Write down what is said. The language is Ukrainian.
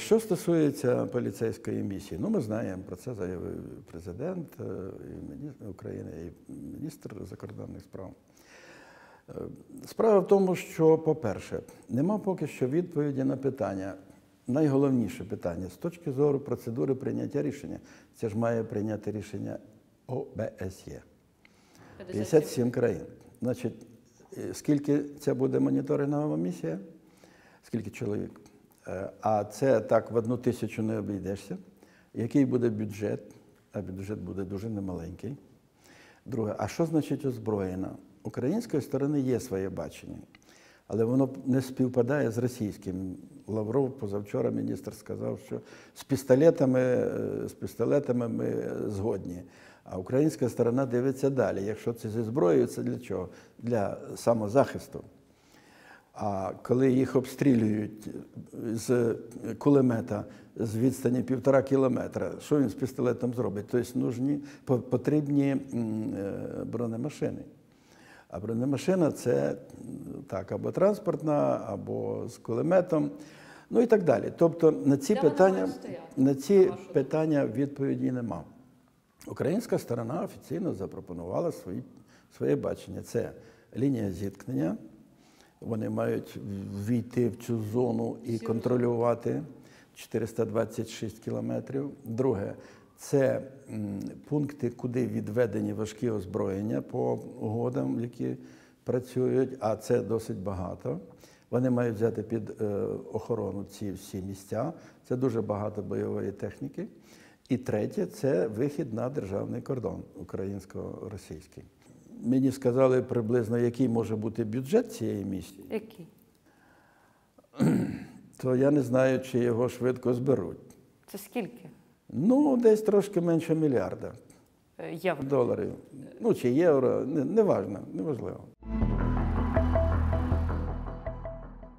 Що стосується поліцейської місії, ну ми знаємо про це заявив президент е, і міністр України, і міністр закордонних справ. Е, Справа в тому, що, по-перше, нема поки що відповіді на питання. Найголовніше питання з точки зору процедури прийняття рішення. Це ж має прийняти рішення ОБСЄ. 57 країн. Значить, е, скільки це буде моніторингова місія? Скільки чоловік? Е, А це так в одну тисячу не обійдешся. Який буде бюджет? А бюджет буде дуже немаленький. Друге, а що значить озброєна? Української сторони є своє бачення, але воно не співпадає з російським. Лавров позавчора міністр сказав, що з пістолетами, е, з пістолетами ми згодні. А українська сторона дивиться далі. Якщо це зі зброєю, це для чого? Для самозахисту. А коли їх обстрілюють з кулемета з відстані півтора кілометра, що він з пістолетом зробить? Тобто нужні, потрібні е, бронемашини. А бронемашина це так, або транспортна, або з кулеметом, ну і так далі. Тобто на ці Де питання, на ці питання відповіді нема. Українська сторона офіційно запропонувала свої, своє бачення. Це лінія зіткнення. Вони мають війти в цю зону і контролювати 426 кілометрів. Друге, це пункти, куди відведені важкі озброєння по угодам, які працюють, а це досить багато. Вони мають взяти під е, охорону ці всі місця. Це дуже багато бойової техніки. І третє це вихід на державний кордон українсько-російський. Мені сказали приблизно, який може бути бюджет цієї місії, Який? то я не знаю, чи його швидко зберуть. Це скільки Ну, десь трошки менше мільярда е, євро? доларів. Ну, чи євро, не, не важливо.